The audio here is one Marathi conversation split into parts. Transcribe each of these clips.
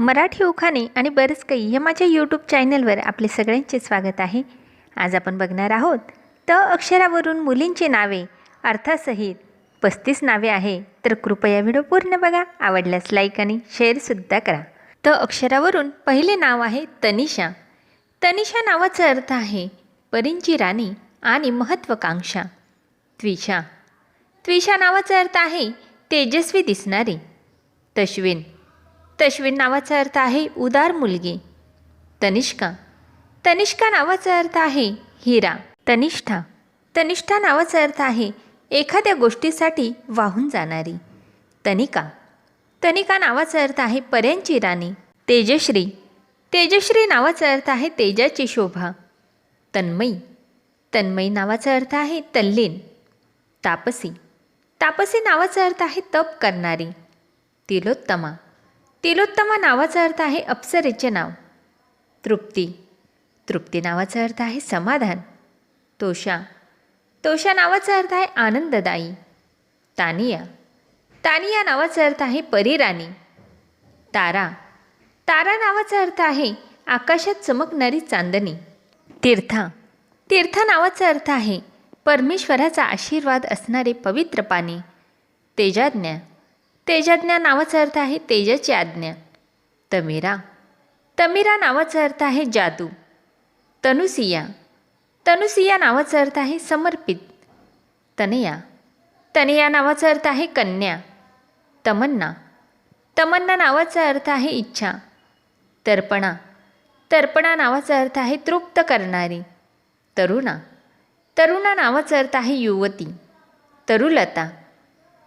मराठी उखाणे आणि बरंच काही या माझ्या यूट्यूब चॅनलवर आपले सगळ्यांचे स्वागत आहे. आज आपण बघणार आहोत त अक्षरावरून मुलींची नावे अर्थासहित पस्तीस नावे आहे. तर कृपया व्हिडिओ पूर्ण बघा आवडल्यास लाईक आणि शेअरसुद्धा करा. त अक्षरावरून पहिले नाव आहे तनिषा. तनिषा नावाचा अर्थ आहे परींची राणी आणि महत्त्वाकांक्षा त्विषा. त्विषा नावाचा अर्थ आहे तेजस्वी दिसणारी. तश्विन. तश्विन नावाचा अर्थ आहे उदार मुलगी. तनिष्का. तनिष्का नावाचा अर्थ आहे हिरा. तनिष्ठा. तनिष्ठा नावाचा अर्थ आहे एखाद्या गोष्टीसाठी वाहून जाणारी. तनिका. तनिका नावाचा अर्थ आहे पर्यांची राणी. तेजश्री. तेजश्री नावाचा अर्थ आहे तेजाची शोभा. तन्मयी. तन्मयी नावाचा अर्थ आहे तल्लीन. तापसी. तापसी नावाचा अर्थ आहे तप करणारी. तिलोत्तमा. तिलोत्तमा नावाचा अर्थ आहे अप्सरेचे नाव. तृप्ती. तृप्ती नावाचा अर्थ आहे समाधान. तोषा. तोषा नावाचा अर्थ आहे आनंददायी. तानिया. तानिया नावाचा अर्थ आहे परिराणी. तारा. तारा नावाचा अर्थ आहे आकाशात चमकणारी चांदणी. तीर्था. तीर्थ नावाचा अर्थ आहे परमेश्वराचा आशीर्वाद असणारे पवित्र पाणी. तेजाज्ञा. तेजाज्ञा नावाचा अर्थ आहे तेजाची आज्ञा. तमिरा. तमिरा नावाचा अर्थ आहे जादू. तनुसिया. तनुसिया नावाचा अर्थ आहे समर्पित. तनया. तनया नावाचा अर्थ आहे कन्या. तमन्ना. तमन्ना नावाचा अर्थ आहे इच्छा. तर्पणा. तर्पणा नावाचा अर्थ आहे तृप्त करणारी. तरुणा. तरुणा नावाचा अर्थ आहे युवती. तरुलता.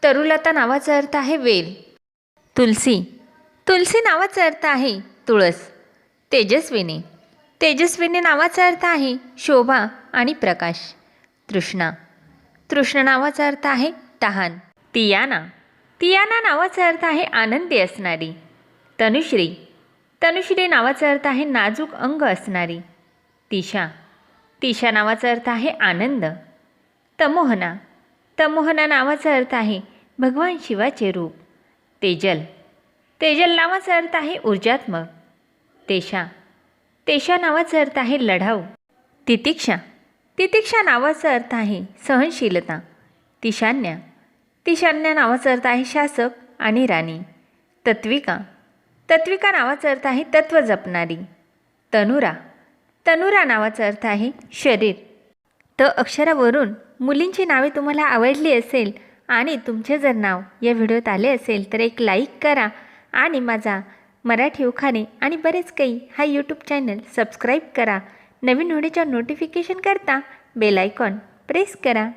तरुलता नावाचा अर्थ आहे वेल. तुलसी. तुलसी नावाचा अर्थ आहे तुळस. तेजस्विनी. तेजस्विनी नावाचा अर्थ आहे शोभा आणि प्रकाश. तृष्णा. तृष्ण नावाचा अर्थ आहे तहान. तियाना तियाना नावाचा अर्थ आहे आनंदी असणारी. तनुश्री. तनुश्री नावाचा अर्थ आहे नाजूक अंग असणारी. तिशा. तिशा नावाचा अर्थ आहे आनंद. तमोहना. तमोहना नावाचा अर्थ आहे भगवान शिवाचे रूप. तेजल. तेजल नावाचा अर्थ आहे ऊर्जात्मक तेशा तेशा नावाचा अर्थ आहे लढाऊ. तितिक्षा. तितिक्षा नावाचा अर्थ आहे सहनशीलता. तिशान्या. तिशान्या नावाचा अर्थ आहे शासक आणि राणी. तत्विका. तत्विका नावाचा अर्थ आहे तत्व जपणारी. तनुरा. तनुरा नावाचा अर्थ आहे शरीर. त अक्षरावरून मुलींची नावे तुम्हाला आवडली असेल आणि तुमचे जर नाव या व्हिडिओत आले असेल तर एक लाईक करा आणि माझा मराठी उखाणे आणि बरेच काही हा यूट्यूब चॅनल सबस्क्राईब करा. नवीन व्हिडिओच्या नोटिफिकेशन करता बेल आयकॉन प्रेस करा.